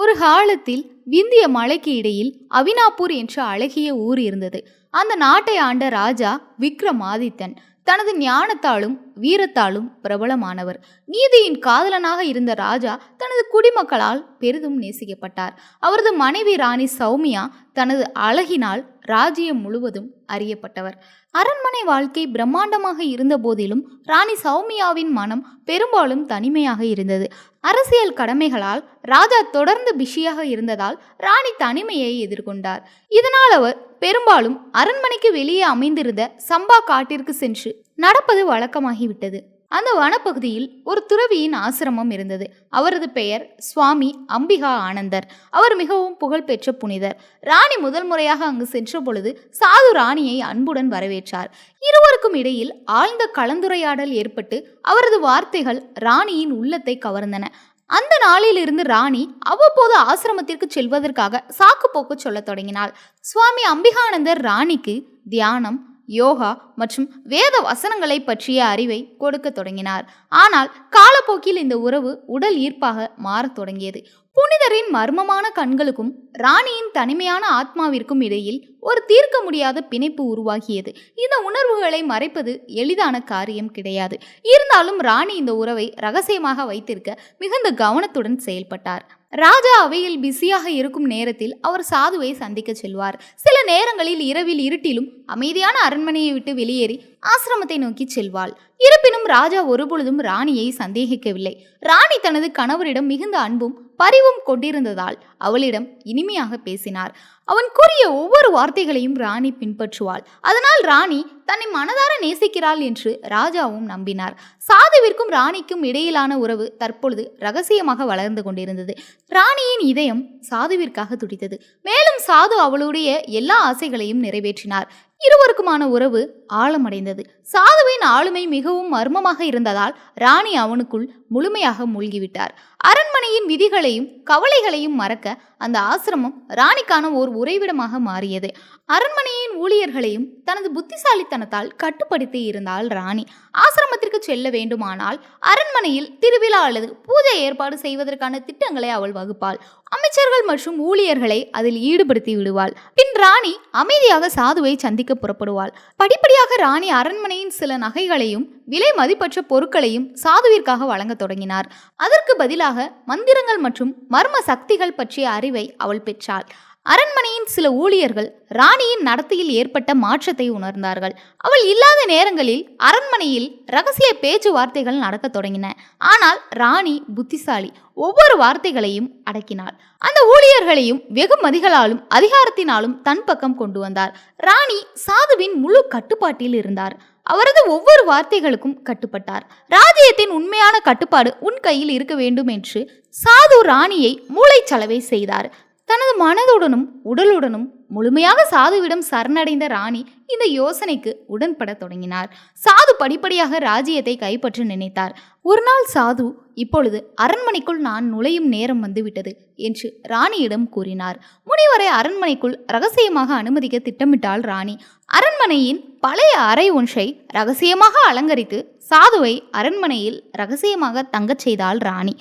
ஒரு காலத்தில் விந்திய மலைக்கு இடையில் அவினாப்பூர் என்ற அழகிய ஊர் இருந்தது. அந்த நாட்டை ஆண்ட ராஜா விக்ரமாதித்தன் தனது ஞானத்தாலும் வீரத்தாலும் பிரபலமானவர். நீதியின் காதலனாக இருந்த ராஜா தனது குடிமக்களால் பெரிதும் நேசிக்கப்பட்டார். அவரது மனைவி ராணி சௌமியா தனது அழகினால் ராஜ்யம் முழுவதும் அறியப்பட்டவர். அரண்மனை வாழ்க்கை பிரம்மாண்டமாக இருந்த போதிலும் ராணி சௌமியாவின் மனம் பெரும்பாலும் தனிமையாக இருந்தது. அரசியல் கடமைகளால் ராஜா தொடர்ந்து பிஷியாக இருந்ததால் ராணி தனிமையை எதிர்கொண்டார். இதனால் அவர் பெரும்பாலும் அரண்மனைக்கு வெளியே அமைந்திருந்த சம்பா காட்டிற்கு சென்று நடப்பது வழக்கமாகிவிட்டது. அந்த வனப்பகுதியில் ஒரு துறவியின் ஆசிரமம் இருந்தது. அவரது பெயர் சுவாமி அம்பிகா ஆனந்தர். அவர் மிகவும் புகழ்பெற்ற புனிதர். ராணி முதல் முறையாக அங்கு சென்ற பொழுது சாது ராணியை அன்புடன் வரவேற்றார். இருவருக்கும் இடையில் ஆழ்ந்த கலந்துரையாடல் ஏற்பட்டு அவரது வார்த்தைகள் ராணியின் உள்ளத்தை கவர்ந்தன. அந்த நாளிலிருந்து ராணி அவ்வப்போது ஆசிரமத்திற்கு செல்வதற்காக சாக்கு போக்கு சொல்லத் தொடங்கினாள். சுவாமி அம்பிகானந்தர் ராணிக்கு தியானம் யோகா மற்றும் வேத வசனங்களை பற்றிய அறிவை கொடுக்க தொடங்கினார். ஆனால் காலப்போக்கில் இந்த உறவு உடல் ஈர்ப்பாக மாறத் தொடங்கியது. புனிதரின் மர்மமான கண்களுக்கும் ராணியின் தனிமையான ஆத்மாவிற்கும் இடையில் ஒரு தீர்க்க முடியாத பிணைப்பு உருவாகியது. இந்த உணர்வுகளை மறைப்பது எளிதான காரியம் கிடையாது. இருந்தாலும் ராணி இந்த உறவை ரகசியமாக வைத்திருக்க மிகுந்த கவனத்துடன் செயல்பட்டார். ராஜா அவையில் பிஸியாக இருக்கும் நேரத்தில் அவர் சாதுவை சந்திக்க செல்வார். சில நேரங்களில் இரவில் இருட்டிலும் அமைதியான அரண்மனையை விட்டு வெளியேறி ஆசிரமத்தை நோக்கி செல்வாள். இருப்பினும் ராஜா ஒருபொழுதும் ராணியை சந்தேகிக்கவில்லை. ராணி தனது கணவரிடம் மிகுந்த அன்பும் பரிவும் கொண்டிருந்ததால் அவளிடம் இனிமையாக பேசினார். அவன் கூறிய ஒவ்வொரு வார்த்தைகளையும் ராணி பின்பற்றுவாள். அதனால் ராணி தன்னை மனதார நேசிக்கிறாள் என்று ராஜாவும் நம்பினார். சாதுவிற்கும் ராணிக்கும் இடையிலான உறவு தற்பொழுது ரகசியமாக வளர்ந்து கொண்டிருந்தது. ராணியின் இதயம் சாதுவிற்காக துடித்தது. மேலும் சாது அவளுடைய எல்லா ஆசைகளையும் நிறைவேற்றினார். இருவருக்குமான உறவு ஆழமடைந்தது. சாதுவின் ஆளுமை மிகவும் மர்மமாக இருந்ததால் ராணி அவனுக்குள் முழுமையாக மூழ்கிவிட்டார். அரண்மனையின் விதிகளையும் கவலைகளையும் மறக்க அந்த ஆசிரமம் ராணிக்கான ஓர் உறைவிடமாக மாறியது. அரண்மனையின் ஊழியர்களையும் தனது புத்திசாலித்தனத்தால் கட்டுப்படுத்தி இருந்தாள் ராணி. ஆசிரமத்திற்கு செல்ல வேண்டுமானால் அரண்மனையில் திருவிழா அல்லது பூஜை ஏற்பாடு செய்வதற்கான திட்டங்களை அவள் வகுப்பாள். அமைச்சர்கள் மற்றும் ஊழியர்களை அதில் ஈடுபடுத்தி விடுவாள். பின் ராணி அமைதியாக சாதுவை சந்திக்க புறப்படுவாள். படிப்படியாக ராணி அரண்மனையின் சில நகைகளையும் விலை மதிப்பற்ற பொருட்களையும் சாதுவிற்காக வழங்க தொடங்கினார். அதற்கு பதிலாக மந்திரங்கள் மற்றும் மர்ம சக்திகள் பற்றிய அறிவை அவள் பெற்றாள். அரண்மனையின் சில ஊழியர்கள் ராணியின் நடத்தையில் ஏற்பட்ட மாற்றத்தை உணர்ந்தார்கள். அவள் இல்லாத நேரங்களில் அரண்மனையில் ரகசிய பேச்சுவார்த்தைகள் நடக்கத் தொடங்கின. ஆனால் ராணி புத்திசாலி ஒவ்வொரு வார்த்தைகளையும் அடக்கினாள். அந்த ஊழியர்களையும் வெகுமதிகளாலும் அதிகாரத்தினாலும் தன் பக்கம் கொண்டு வந்தார். ராணி சாதுவின் முழு கட்டுப்பாட்டில் இருந்தார். அவரது ஒவ்வொரு வார்த்தைகளுக்கும் கட்டுப்பட்டார். ராஜ்யத்தின் உண்மையான கட்டுப்பாடு உன் கையில் இருக்க வேண்டும் என்று சாது ராணியை மூளைச்சலவை செய்தார். தனது மனதுடனும் உடலுடனும் முழுமையாக சாதுவிடம் சரணடைந்த ராணி இந்த யோசனைக்கு உடன்பட தொடங்கினார். சாது படிப்படியாக ராஜ்யத்தை கைப்பற்ற நினைத்தார். ஒரு நாள் சாது இப்பொழுது அரண்மனைக்குள் நான் நுழையும் நேரம் வந்துவிட்டது என்று ராணியிடம் கூறினார். முனிவரை அரண்மனைக்குள் ரகசியமாக அனுமதிக்க திட்டமிட்டாள் ராணி. அரண்மனையின் பழைய அறை ஒன்றை ரகசியமாக அலங்கரித்து சாதுவை அரண்மனையில் ரகசியமாக தங்கச் செய்தாள் ராணி.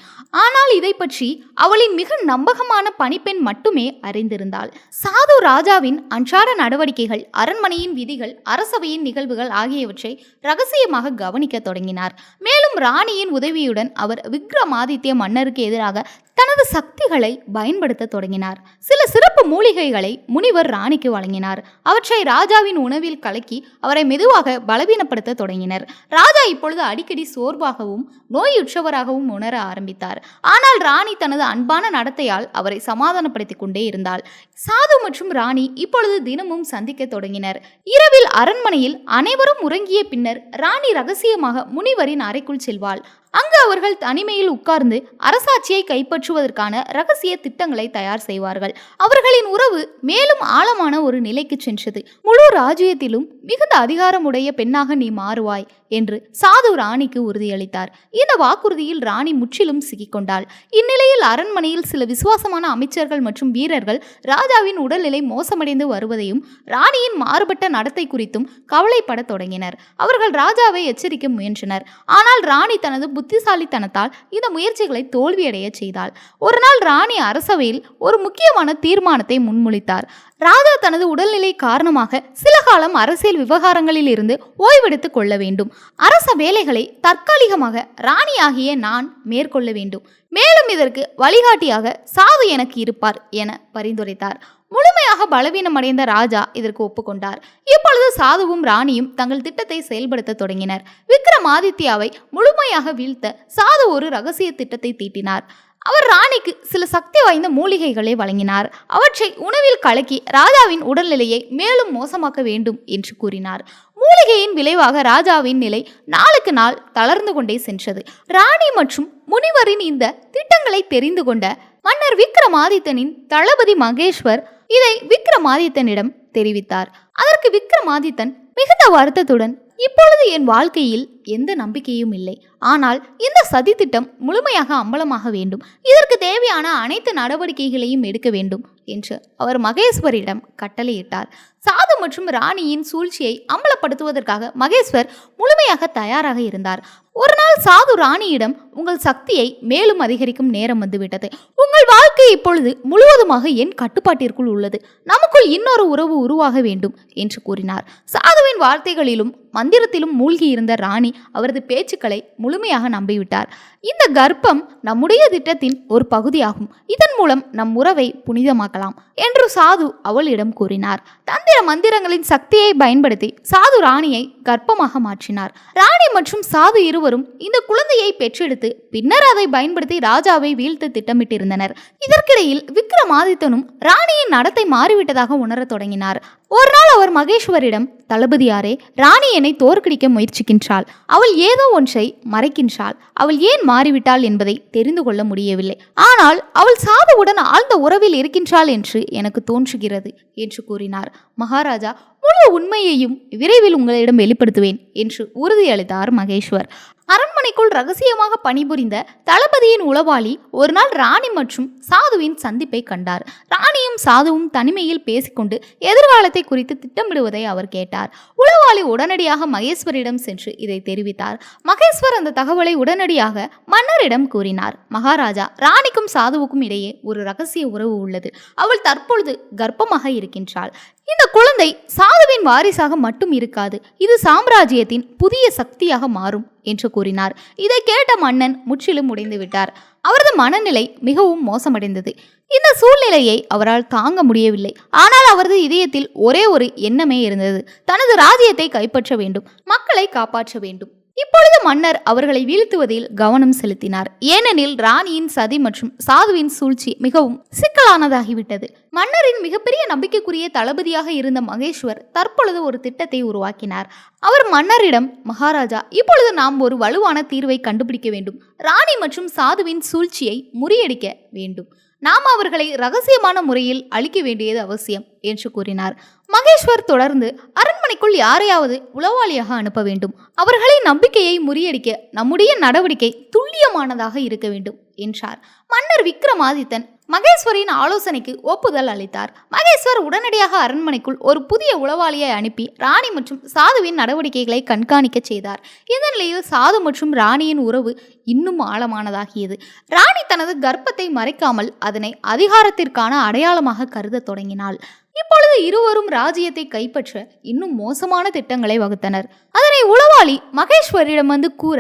ஆனால் இதை பற்றி அவளின் மிக நம்பகமான பணிப்பெண் மட்டுமே அறிந்திருந்தாள். சாது ராஜாவின் அன்றாட நடவடிக்கைகள் அரண்மனையின் விதிகள் அரசவையின் நிகழ்வுகள் ஆகியவற்றை ரகசியமாக கவனிக்க தொடங்கினார். மேலும் ராணியின் உதவியுடன் அவர் விக்ரமாதித்ய மன்னருக்கு எதிராக தனது சக்திகளை பயன்படுத்த தொடங்கினார். சில சிறப்பு மூலிகைகளை முனிவர் ராணிக்கு வழங்கினார். அவற்றை ராஜாவின் உணவில் கலக்கி அவரை மெதுவாக பலவீனப்படுத்த தொடங்கினர். ராஜா இப்பொழுது அடிக்கடி சோர்வாகவும் நோயுற்றவராகவும் உணர ஆரம்பித்தார். ஆனால் ராணி தனது அன்பான நடத்தையால் அவரை சமாதானப்படுத்திக் கொண்டே இருந்தாள். சாது மற்றும் ராணி இப்பொழுது தினமும் சந்திக்க தொடங்கினர். இரவில் அரண்மனையில் அனைவரும் உறங்கிய பின்னர் ராணி ரகசியமாக முனிவரின் அறைக்குள் செல்வாள். அங்கு அவர்கள் தனிமையில் உட்கார்ந்து அரசாட்சியை கைப்பற்றுவதற்கான ரகசிய திட்டங்களை தயார் செய்வார்கள். அவர்களின் உறவு மேலும் ஆழமான ஒரு நிலைக்கு சென்றது. முழு ராஜ்யத்திலும் மிகுந்த அதிகாரமுடைய பெண்ணாக நீ மாறுவாய். என்று சாது ராணிக்கு உறுதியளித்தார். இந்த வாக்குறுதியில் ராணி முற்றிலும் சிக்கிக்கொண்டாள். இந்நிலையில் அரண்மனையில் சில விசுவாசமான அமைச்சர்கள் மற்றும் வீரர்கள் ராஜாவின் உடல்நிலை மோசமடைந்து வருவதையும் ராணியின் மாறுபட்ட நடத்தை குறித்தும் கவலைப்படத் தொடங்கினர். அவர்கள் ராஜாவை எச்சரிக்க முயன்றனர். ஆனால் ராணி தனது புத்திசாலித்தனத்தால் இந்த முயற்சிகளை தோல்வியடைய செய்தாள். ஒரு நாள் ராணி அரசவையில் ஒரு முக்கியமான தீர்மானத்தை முன்மொழித்தார். ராஜா தனது உடல்நிலை காரணமாக சில காலம் அரசியல் விவகாரங்களில் இருந்து ஓய்வெடுத்துக் கொள்ள வேண்டும். அரச வேலைகளை தற்காலிகமாக ராணியாகிய நான் மேற்கொள்ள வேண்டும். மேலும் இதற்கு வழிகாட்டியாக சாது எனக்கு இருப்பார் என பரிந்துரைத்தார். முழுமையாக பலவீனமடைந்த ராஜா இதற்கு ஒப்புக்கொண்டார். இப்பொழுது சாதுவும் ராணியும் தங்கள் திட்டத்தை செயல்படுத்த தொடங்கினர். விக்ரமாதித்யாவை முழுமையாக வீழ்த்த சாது ஒரு ரகசிய திட்டத்தை தீட்டினார். அவர் ராணிக்கு சில சக்தி வாய்ந்த மூலிகைகளை வழங்கினார். அவற்றை உணவில் கலக்கி ராஜாவின் உடல்நிலையை மேலும் மோசமாக்க வேண்டும் என்று கூறினார். மூலிகையின் விளைவாக ராஜாவின் நிலை நாளுக்கு நாள் தளர்ந்து கொண்டே சென்றது. ராணி மற்றும் முனிவரின் இந்த திட்டங்களை தெரிந்து கொண்ட மன்னர் விக்ரமாதித்தனின் தளபதி மகேஸ்வர் இதை விக்ரமாதித்தனிடம் தெரிவித்தார். அதற்கு விக்ரமாதித்தன் மிகுந்த வருத்தத்துடன் இப்பொழுது என் வாழ்க்கையில் எந்த நம்பிக்கையும் இல்லை. ஆனால் இந்த சதி திட்டம் முழுமையாக அம்பலமாக வேண்டும். இதற்கு தேவையான அனைத்து நடவடிக்கைகளையும் எடுக்க வேண்டும் என்று அவர் மகேஸ்வரிடம் கட்டளையிட்டார். சாது மற்றும் ராணியின் சூழ்ச்சியை அம்பலப்படுத்துவதற்காக மகேஸ்வர் முழுமையாக தயாராக இருந்தார். ஒரு நாள் சாது ராணியிடம் உங்கள் சக்தியை மேலும் அதிகரிக்கும் நேரம் வந்துவிட்டது. உங்கள் வாழ்க்கை இப்பொழுது முழுவதுமாக என் கட்டுப்பாட்டிற்குள் உள்ளது. நமக்குள் இன்னொரு உறவு உருவாக வேண்டும் என்று கூறினார். சாதுவின் வார்த்தைகளிலும் மந்திரத்திலும் மூழ்கி இருந்த ராணி அவரது பேச்சுக்களை முழுமையாக நம்பிவிட்டார். இந்த கர்ப்பம் நம்முடைய திட்டத்தின் ஒரு பகுதியாகும். இதன் மூலம் நம் உறவை புனிதமாக்கலாம் என்று சாது அவளிடம் கூறினார். தந்திர மந்திரங்களின் சக்தியை பயன்படுத்தி சாது ராணியை கர்ப்பமாக மாற்றினார். ராணி மற்றும் சாது இருவரும் இந்த குழந்தையை பெற்றெடுத்து பின்னர் அதை பயன்படுத்தி ராஜாவை வீழ்த்த திட்டமிட்டிருந்தனர். இதற்கிடையில் விக்ரமாதித்தனும் ராணியின் நடத்தை மாறிவிட்டதாக உணரத் தொடங்கினார். ஒரு நாள் அவர் மகேஸ்வரிடம் தளபதியாரே ராணி என்னை தோற்கடிக்க முயற்சிக்கின்றாள். அவள் ஏதோ ஒன்றை மறைக்கின்றாள். அவள் ஏன் மாறிவிட்டாள் என்பதை தெரிந்து கொள்ள முடியவில்லை. ஆனால் அவள் சாதுவுடன் ஆழ்ந்த உறவில் இருக்கின்றாள் என்று எனக்கு தோன்றுகிறது என்று கூறினார். மகாராஜா முழு உண்மையையும் விரைவில் உங்களிடம் வெளிப்படுத்துவேன் என்று உறுதியளித்தார் மகேஸ்வர். அரண்மனைக்குள் ரகசியமாக பணிபுரிந்த தளபதியின் உளவாளி ஒரு நாள் ராணி மற்றும் சாதுவின் சந்திப்பை கண்டார். ராணியும் சாதுவும் தனிமையில் பேசிக்கொண்டு எதிர்காலத்தை குறித்து திட்டமிடுவதை அவர் கேட்டார். உளவாளி உடனடியாக மகேஸ்வரிடம் சென்று இதை தெரிவித்தார். மகேஸ்வர் அந்த தகவலை உடனடியாக மன்னரிடம் கூறினார். மகாராஜா ராணிக்கும் சாதுவுக்கும் இடையே ஒரு ரகசிய உறவு உள்ளது. அவள் தற்பொழுது கர்ப்பமாக இருக்கின்றாள். இந்த குழந்தை சாதுவின் வாரிசாக மட்டும் இருக்காது. இது சாம்ராஜ்யத்தின் புதிய சக்தியாக மாறும் என்று கூறினார். இதை கேட்ட மன்னன் முற்றிலும் உடைந்து விட்டார். அவரது மனநிலை மிகவும் மோசமடைந்தது. இந்த சூழ்நிலையை அவரால் தாங்க முடியவில்லை. ஆனால் அவரது இதயத்தில் ஒரே ஒரு எண்ணமே இருந்தது. தனது ராஜ்யத்தை கைப்பற்ற வேண்டும் மக்களை காப்பாற்ற வேண்டும். இப்பொழுது மன்னர் அவர்களை வீழ்த்துவதில் கவனம் செலுத்தினார். ஏனெனில் ராணியின் சதி மற்றும் சாதுவின் சூழ்ச்சி மிகவும் சிக்கலானதாகிவிட்டது. மன்னரின் மிகப்பெரிய நம்பிக்கைக்குரிய தளபதியாக இருந்த மகேஸ்வர் தற்பொழுது ஒரு திட்டத்தை உருவாக்கினார். அவர் மன்னரிடம் மகாராஜா இப்பொழுது நாம் ஒரு வலுவான தீர்வை கண்டுபிடிக்க வேண்டும். ராணி மற்றும் சாதுவின் சூழ்ச்சியை முறியடிக்க வேண்டும். நாம் அவர்களை ரகசியமான முறையில் அழிக்க வேண்டியது அவசியம் என்று கூறினார். மகேஸ்வர் தொடர்ந்து அரண்மனைக்குள் யாரையாவது உளவாளியாக அனுப்ப வேண்டும். அவர்களின் நம்பிக்கையை முறியடிக்க நம்முடைய நடவடிக்கை துல்லியமானதாக இருக்க வேண்டும் என்றார். மன்னர் விக்ரமாதித்தன் மகேஸ்வரியின் ஆலோசனைக்கு ஒப்புதல் அளித்தார். மகேஸ்வர் உடனடியாக அரண்மனைக்குள் ஒரு புதிய உளவாளியை அனுப்பி ராணி மற்றும் சாதுவின் நடவடிக்கைகளை கண்காணிக்க செய்தார். இந்த நிலையில் சாது மற்றும் ராணியின் உறவு இன்னும் ஆழமானதாகியது. ராணி தனது கர்ப்பத்தை மறைக்காமல் அதனை அதிகாரத்திற்கான அடையாளமாக கருத தொடங்கினாள். இப்பொழுது இருவரும் ராஜ்யத்தை கைப்பற்ற இன்னும் மோசமான திட்டங்களை வகுத்தனர். அதனை உளவாளி மகேஸ்வரிடம் வந்து கூற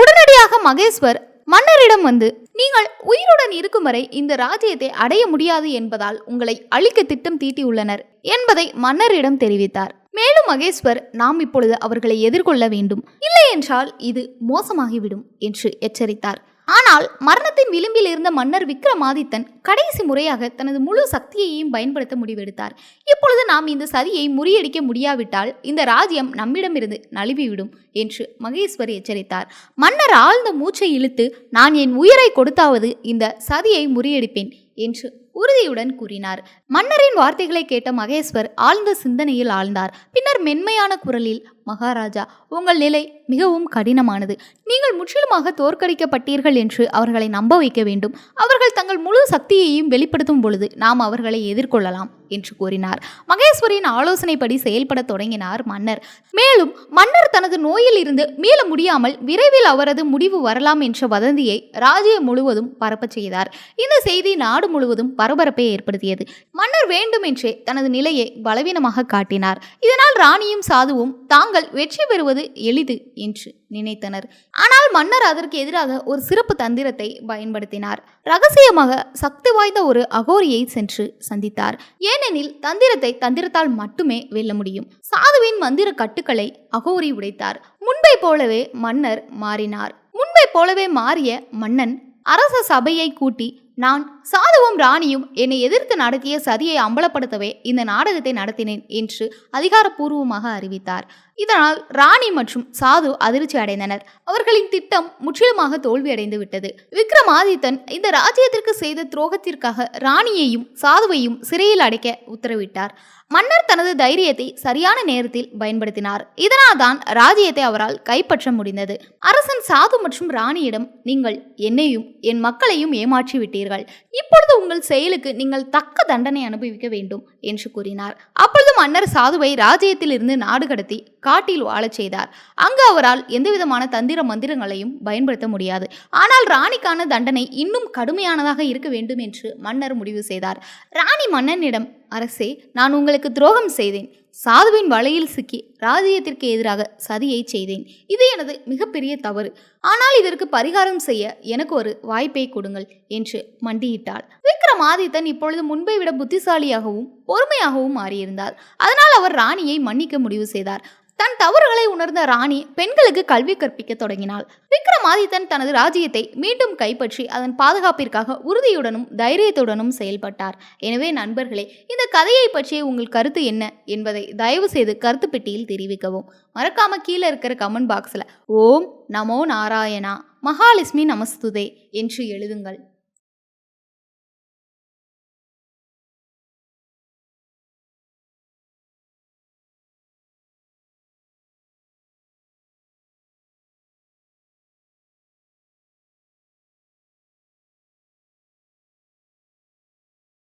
உடனடியாக மகேஸ்வர் மன்னரிடம் வந்து நீங்கள் உயிருடன் இருக்கும் வரை இந்த ராஜ்யத்தை அடைய முடியாது என்பதால் உங்களை அழிக்க திட்டம் தீட்டியுள்ளனர் என்பதை மன்னரிடம் தெரிவித்தார். மேலும் மகேஸ்வர் நாம் இப்பொழுது அவர்களை எதிர்கொள்ள வேண்டும். இல்லை என்றால் இது மோசமாகிவிடும் என்று எச்சரித்தார். ஆனால் மரணத்தின் விளிம்பில் இருந்த மன்னர் விக்ரமாதித்தன் கடைசி முறையாக தனது முழு சக்தியையும் பயன்படுத்த முடிவெடுத்தார். இப்பொழுது நாம் இந்த சதியை முறியடிக்க முடியாவிட்டால் இந்த ராஜ்யம் நம்மிடமிருந்து நழுவிவிடும் என்று மகேஸ்வர் எச்சரித்தார். மன்னர் ஆழ்ந்த மூச்சை இழுத்து நான் என் உயிரை கொடுத்தாவது இந்த சதியை முறியடிப்பேன் என்று உறுதியுடன் கூறினார். மன்னரின் வார்த்தைகளை கேட்ட மகேஸ்வர் ஆழ்ந்த சிந்தனையில் ஆழ்ந்தார். பின்னர் மென்மையான குரலில் மகாராஜா உங்கள் நிலை மிகவும் கடினமானது. நீங்கள் முற்றிலுமாக தோற்கடிக்கப்பட்டீர்கள் என்று அவர்களை நம்ப வைக்க வேண்டும். அவர்கள் தங்கள் முழு சக்தியையும் வெளிப்படுத்தும் பொழுது நாம் அவர்களை எதிர்கொள்ளலாம் என்று கூறினார். மகேஸ்வரியின் ஆலோசனைப்படி செயல்பட தொடங்கினார் மன்னர். மேலும் மன்னர் தனது நோயில் இருந்து மீள முடியாமல் விரைவில் அவரது முடிவு வரலாம் என்ற வதந்தியை ராஜ்யம் முழுவதும் பரப்பச் செய்தார். இந்த செய்தி நாடு முழுவதும் பரபரப்பை ஏற்படுத்தியது. மன்னர் வேண்டுமென்றே தனது நிலையை பலவீனமாக காட்டினார். இதனால் ராணியும் சாதுவும் தாங்கள் வெற்றி பெறுவது எளிது என்று நினைத்தனர். ஆனால் மன்னர் அதற்கு எதிராக ஒரு சிறப்பு தந்திரத்தை பயன்படுத்தினார். ரகசியமாக சக்தி வாய்ந்த ஒரு அகோரியை சென்று சந்தித்தார். ஏனெனில் தந்திரத்தை தந்திரத்தால் மட்டுமே வெல்ல முடியும். சாதுவின் மந்திர கட்டுக்களை அகோரி உடைத்தார். முன்பை போலவே மன்னர் மாறினார். முன்பை போலவே மாறிய மன்னன் அரச சபையை கூட்டி நான் சாதுவும் ராணியும் என்னை எதிர்த்து நடத்திய சதியை அம்பலப்படுத்தவே இந்த நாடகத்தை நடத்தினேன் என்று அதிகாரப்பூர்வமாக அறிவித்தார். இதனால் ராணி மற்றும் சாது அதிர்ச்சி அடைந்தனர். அவர்களின் திட்டம் முற்றிலுமாக தோல்வியடைந்து விட்டது. விக்ரமாதித்தன் இந்த ராஜ்யத்திற்கு செய்த துரோகத்திற்காக ராணியையும் சாதுவையும் சிறையில் அடைக்க உத்தரவிட்டார். மன்னர் தனது தைரியத்தை சரியான நேரத்தில் பயன்படுத்தினார். இதனால் தான் ராஜ்யத்தை அவரால் கைப்பற்ற முடிந்தது. அரசன் சாது மற்றும் ராணியிடம் நீங்கள் என்னையும் என் மக்களையும் ஏமாற்றிவிட்டீர்கள். விட்டீர்கள் இப்பொழுது உங்கள் செயலுக்கு நீங்கள் தக்க தண்டனை அனுபவிக்க வேண்டும் என்று கூறினார். அப்பொழுது மன்னர் சாதுவை ராஜ்யத்தில் இருந்து நாடு கடத்தி காட்டில் வாழச் செய்தார். அங்கு அவரால் எந்தவிதமான தந்திர மந்திரங்களையும் பயன்படுத்த முடியாது. ஆனால் ராணிக்கான தண்டனை இன்னும் கடுமையானதாக இருக்க வேண்டும் என்று மன்னர் முடிவு செய்தார். ராணி மன்னனிடம் அரசே நான் உங்களுக்கு துரோகம் செய்தேன். சாதுவின் வலையில் சிக்கி ராஜ்யத்திற்கு எதிராக சதியை செய்தேன். இது எனது மிகப்பெரிய தவறு. ஆனால் இதற்கு பரிகாரம் செய்ய எனக்கு ஒரு வாய்ப்பை கொடுங்கள் என்று மண்டியிட்டாள். விக்ரமாதித்தன் இப்பொழுது முன்பை விட புத்திசாலியாகவும் பொறுமையாகவும் மாறியிருந்தார். அதனால் அவர் ராணியை மன்னிக்க முடிவு செய்தார். தன் தவறுகளை உணர்ந்த ராணி பெண்களுக்கு கல்வி கற்பிக்க தொடங்கினாள். விக்ரமாதித்தன் தனது ராஜ்யத்தை மீண்டும் கைப்பற்றி அதன் பாதுகாப்பிற்காக உறுதியுடனும் தைரியத்துடனும் செயல்பட்டார். எனவே நண்பர்களே இந்த கதையை பற்றிய உங்கள் கருத்து என்ன என்பதை தயவு செய்து கருத்து பெட்டியில் தெரிவிக்கவும். மறக்காம கீழே இருக்கிற கமெண்ட் பாக்ஸில் ஓம் நமோ நாராயணா மகாலட்சுமி நமஸ்துதே என்று எழுதுங்கள்.